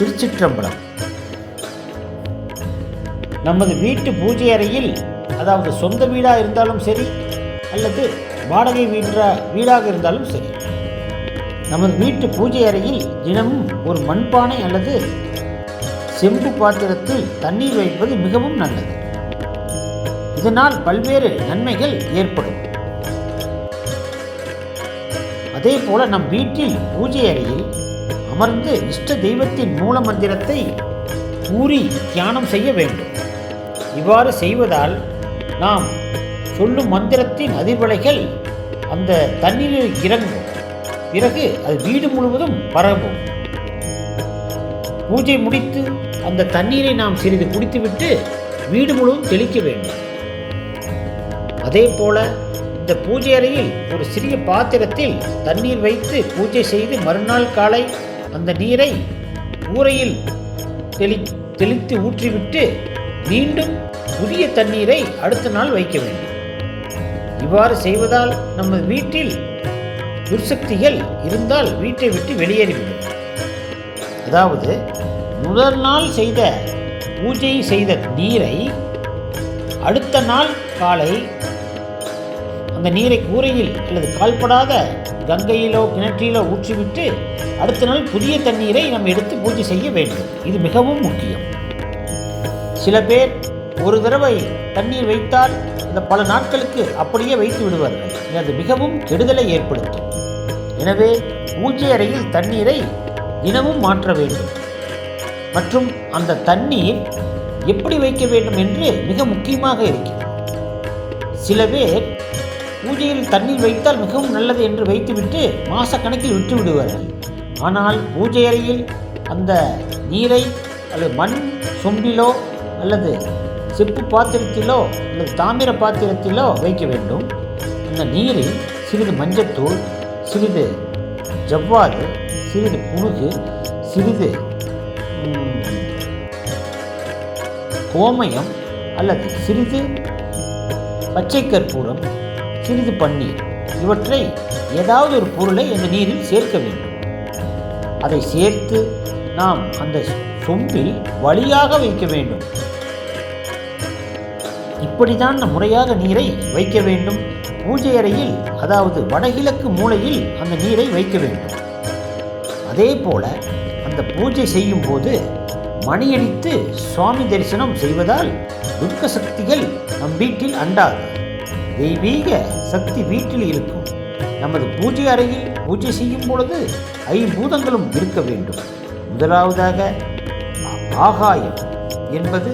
திருச்சிற்றம்பலம். நமது வீட்டு பூஜை அறையில் அதாவது சொந்த வீடாக இருந்தாலும் சரி அல்லது வாடகை வீடா வீடாக இருந்தாலும் சரி நமது வீட்டு பூஜை அறையில் தினமும் ஒரு மண்பானை அல்லது செம்பு பாத்திரத்தில் தண்ணீர் வைப்பது மிகவும் நல்லது. இதனால் பல்வேறு நன்மைகள் ஏற்படும். அதே போல நம் வீட்டில் பூஜை அறையில் அமர்ந்து இஷ்ட தெய்வத்தின் மூல மந்திரத்தை கூறி தியானம் செய்ய வேண்டும். இவ்வாறு செய்வதால் நாம் சொல்லும் மந்திரத்தின் அதிர்வலைகள் அந்த தண்ணீரில் இறங்கும். பிறகு அது வீடு முழுவதும் பரவும். பூஜை முடித்து அந்த தண்ணீரை நாம் சிறிது குடித்துவிட்டு வீடு முழுவதும் தெளிக்க வேண்டும். அதே போல இந்த பூஜை அறையில் ஒரு சிறிய பாத்திரத்தில் தண்ணீர் வைத்து பூஜை செய்து மறுநாள் காலை அந்த நீரை கூரையில் தெளி தெளித்து ஊற்றிவிட்டு மீண்டும் புதிய தண்ணீரை அடுத்த நாள் வைக்க வேண்டும். இவ்வாறு செய்வதால் நமது வீட்டில் துர்சக்திகள் இருந்தால் வீட்டை விட்டு வெளியேறிவிடும். அதாவது முதல் நாள் செய்த பூஜை செய்த நீரை அடுத்த நாள் காலை அந்த நீரை கூரையில் அல்லது கால்படாத கங்கையிலோ கிணற்றிலோ ஊற்றிவிட்டு அடுத்த நாள் புதிய தண்ணீரை நாம் எடுத்து பூஜை செய்ய வேண்டும். இது மிகவும் முக்கியம். சில பேர் ஒரு தடவை தண்ணீர் வைத்தால் அந்த பல நாட்களுக்கு அப்படியே வைத்து விடுவார்கள். அது மிகவும் கெடுதலை ஏற்படுத்தும். எனவே பூஜை அறையில் தண்ணீரை தினமும் மாற்ற வேண்டும். மற்றும் அந்த தண்ணீர் எப்படி வைக்க வேண்டும் என்று மிக முக்கியமாக இருக்கிறது. சில பேர் பூஜையில் தண்ணீர் வைத்தால் மிகவும் நல்லது என்று வைத்துவிட்டு மாசக்கணக்கில் விட்டு விடுவார்கள் ஆனால் பூஜை அறையில் அந்த நீரை அல்லது மண் சொம்பிலோ அல்லது செப்பு பாத்திரத்திலோ அல்லது தாமிர பாத்திரத்திலோ வைக்க வேண்டும். அந்த நீரில் சிறிது மஞ்சத்தூள் சிறிது ஜவ்வாது சிறிது புனுகு சிறிது கோமயம் அல்லது சிறிது பச்சை கற்பூரம் சிறிது பன்னீர். இவற்றை ஏதாவது ஒரு பொருளை அந்த நீரில் சேர்க்க வேண்டும். அதை சேர்த்து நாம் அந்த சொம்பில் வழியாக வைக்க வேண்டும். இப்படிதான் முறையாக நீரை வைக்க வேண்டும். பூஜை அறையில் அதாவது வடகிழக்கு மூலையில் அந்த நீரை வைக்க வேண்டும். அதே போல அந்த பூஜை செய்யும் போது மணியடித்து சுவாமி தரிசனம் செய்வதால் துர்க்க சக்திகள் நம் வீட்டில் அண்டாது. தெய்வீக சக்தி வீட்டில் இருக்கும். நமது பூஜை அறையில் பூஜை செய்யும் பொழுது ஐம்பூதங்களும் இருக்க வேண்டும். முதலாவதாக ஆகாயம் என்பது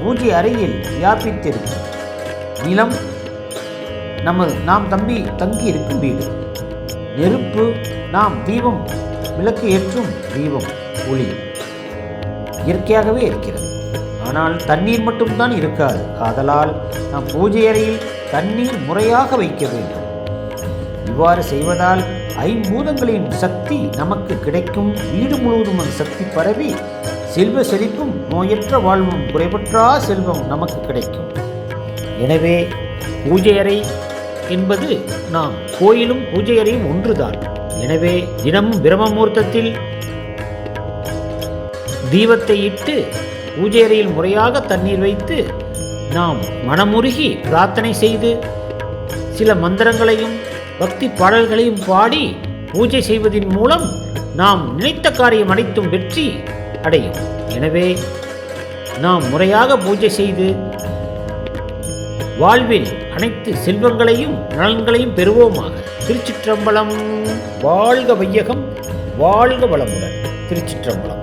பூஜை அறையில் வியாபித்திருக்கும். நிலம் நமது நாம் தம்பி தங்கி இருக்கும் வீடு. நெருப்பு நாம் தீபம் விளக்கு ஏற்றும் தீபம் ஒளி இயற்கையாகவே இருக்கிறது. ஆனால் தண்ணீர் மட்டும்தான் இருக்காது. ஆதலால் நாம் பூஜை அறையில் தண்ணீர் முறையாக வைக்க வேண்டும். இவ்வாறு செய்வதால் ஐம்பூதங்களின் சக்தி நமக்கு கிடைக்கும். வீடு முழுவதும் அந்த சக்தி பரவி செல்வ செழிப்பும் நோயற்ற வாழ்வும் குறைபற்றா செல்வம் நமக்கு கிடைக்கும். எனவே பூஜை அறை என்பது நாம் கோயிலும் பூஜை அறையும் ஒன்றுதான். எனவே தினமும் பிரம்ம முகூர்த்தத்தில் தீபத்தை இட்டு பூஜை அறையில் முறையாக தண்ணீர் வைத்து நாம் மனமுருகி பிரார்த்தனை செய்து சில மந்திரங்களையும் பக்தி பாடல்களையும் பாடி பூஜை செய்வதின் மூலம் நாம் நினைத்த காரியம் அனைத்தும் வெற்றி அடையும். எனவே நாம் முறையாக பூஜை செய்து வாழ்வில் அனைத்து செல்வங்களையும் நலன்களையும் பெறுவோமாக. திருச்சிற்றம்பலம் வாழ்க வையகம் வாழ்க வளமுடன். திருச்சிற்றம்பலம்.